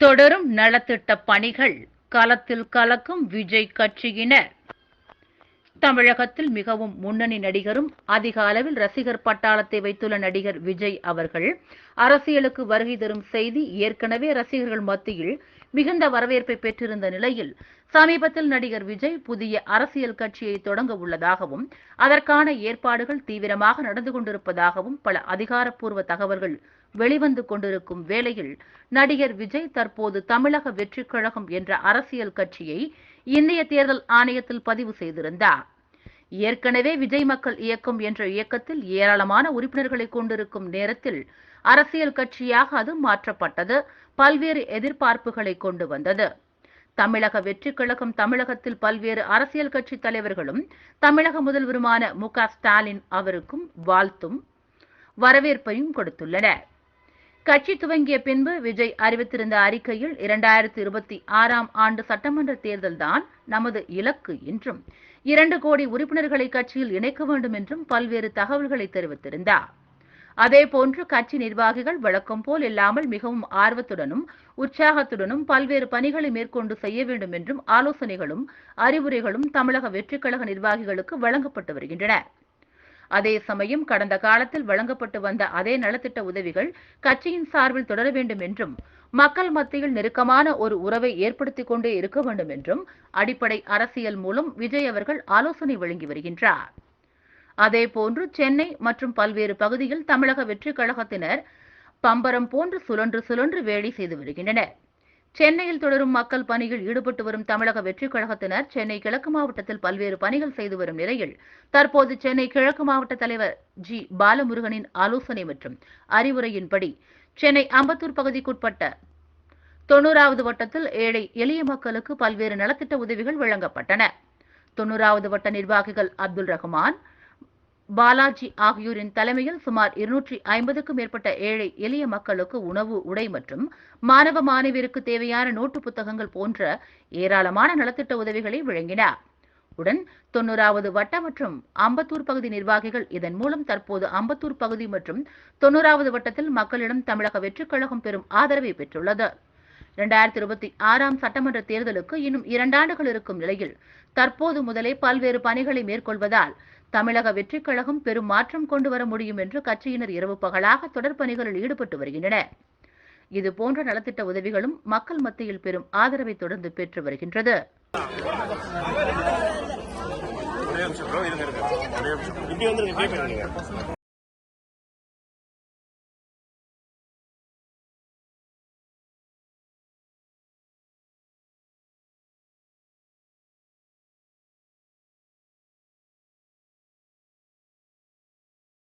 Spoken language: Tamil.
தொடரும் நலத்திட்ட பணிகள் களத்தில் கலக்கும் விஜய் கட்சியினர். தமிழகத்தில் மிகவும் முன்னணி நடிகரும் அதிக அளவில் ரசிகர் பட்டாளத்தை வைத்துள்ள நடிகர் விஜய் அவர்கள் அரசியலுக்கு வருகை தரும் செய்தி ஏற்கனவே ரசிகர்கள் மத்தியில் மிகுந்த வரவேற்பை பெற்றிருந்த நிலையில் சமீபத்தில் நடிகர் விஜய் புதிய அரசியல் கட்சியை தொடங்க உள்ளதாகவும் அதற்கான ஏற்பாடுகள் தீவிரமாக நடந்து கொண்டிருப்பதாகவும் பல அதிகாரப்பூர்வ தகவல்கள் வெளிவந்து கொண்டிருக்கும் வேளையில் நடிகர் விஜய் தற்போது தமிழக வெற்றிக் கழகம் என்ற அரசியல் கட்சியை இந்திய தேர்தல் ஆணையத்தில் பதிவு செய்திருந்தார். ஏற்கனவே விஜய் மக்கள் இயக்கம் என்ற இயக்கத்தில் ஏராளமான உறுப்பினர்களை கொண்டிருக்கும் நேரத்தில் அரசியல் கட்சியாக அது மாற்றப்பட்டது. பல்வேறு எதிர்பார்ப்புகளை கொண்டு வந்தது. தமிழக வெற்றி கழகம் தமிழகத்தில் பல்வேறு அரசியல் கட்சி தலைவர்களும் தமிழக முதல்வருமான மு க ஸ்டாலின் அவருக்கும் வாழ்த்தும் வரவேற்பையும் கொடுத்துள்ளனர். கட்சி துவங்கிய பின்பு விஜய் அறிவித்திருந்த அறிக்கையில் இரண்டாயிரத்தி இருபத்தி ஆறாம் ஆண்டு சட்டமன்ற தேர்தல்தான் நமது இலக்கு என்றும் இரண்டு கோடி உறுப்பினர்களை கட்சியில் இணைக்க வேண்டும் என்றும் பல்வேறு தகவல்களை தெரிவித்திருந்தார். அதேபோன்று கட்சி நிர்வாகிகள் வழக்கம் போல் இல்லாமல் மிகவும் ஆர்வத்துடனும் உற்சாகத்துடனும் பல்வேறு பணிகளை மேற்கொண்டு செய்ய வேண்டும் என்றும் ஆலோசனைகளும் அறிவுரைகளும் தமிழக வெற்றிக்கழக நிர்வாகிகளுக்கு வழங்கப்பட்டு வருகின்றன. அதே சமயம் கடந்த காலத்தில் வழங்கப்பட்டு வந்த அதே நலத்திட்ட உதவிகள் கட்சியின் சார்பில் தொடர வேண்டும் என்றும் மக்கள் மத்தியில் நெருக்கமான ஒரு உறவை ஏற்படுத்திக் கொண்டே இருக்க வேண்டும் என்றும் அடிப்படை அரசியல் மூலம் விஜய் அவர்கள் ஆலோசனை வழங்கி வருகின்றார். அதேபோன்று சென்னை மற்றும் பல்வேறு பகுதியில் தமிழக வெற்றிக் கழகத்தினர் பம்பரம் போன்று சுழன்று சுழன்று வேலை செய்து வருகின்றனர். சென்னையில் தொடரும் மக்கள் பணியில் ஈடுபட்டு வரும் தமிழக வெற்றிக் கழகத்தினர் சென்னை கிழக்கு மாவட்டத்தில் பல்வேறு பணிகள் செய்து வரும் நிலையில் தற்போது சென்னை கிழக்கு மாவட்ட தலைவர் ஜி. பாலமுருகனின் ஆலோசனை மற்றும் அறிவுரையின்படி சென்னை அம்பத்தூர் பகுதிக்குட்பட்ட தொண்ணூறாவது வட்டத்தில் ஏழை எளிய மக்களுக்கு பல்வேறு நலத்திட்ட உதவிகள் வழங்கப்பட்டன. தொண்ணூறாவது வட்ட நிர்வாகிகள் அப்துல் ரஹ்மான் பாலாஜி ஆகியோரின் தலைமையில் சுமார் இருநூற்றி ஐம்பதுக்கும் மேற்பட்ட ஏழை எளிய மக்களுக்கு உணவு உடை மற்றும் மாணவ மாணவியருக்கு தேவையான நோட்டு புத்தகங்கள் போன்ற ஏராளமான நலத்திட்ட உதவிகளை வழங்கினார். உடன் தொன்னூறாவது வட்ட மற்றும் அம்பத்தூர் பகுதி நிர்வாகிகள் இதன் மூலம் தற்போது அம்பத்தூர் பகுதி மற்றும் தொன்னூறாவது வட்டத்தில் மக்களிடம் தமிழக வெற்றிக் கழகம் பெரும் ஆதரவை பெற்றுள்ளது. இரண்டாயிரத்தி இருபத்தி ஆறாம் சட்டமன்ற தேர்தலுக்கு இன்னும் இரண்டாண்டுகள் இருக்கும் நிலையில் தற்போது முதலே பல்வேறு பணிகளை மேற்கொள்வதால் தமிழக வெற்றிக் கழகம் பெரும் மாற்றம் கொண்டு வர முடியும் என்று கட்சியினர் இரவு பகலாக தொடர் பணிகளில் ஈடுபட்டு வருகின்றனர். இது போன்ற நலத்திட்ட உதவிகளும் மக்கள் மத்தியில் பெரும் ஆதரவை தொடர்ந்து பெற்று வருகின்றது. இப்படி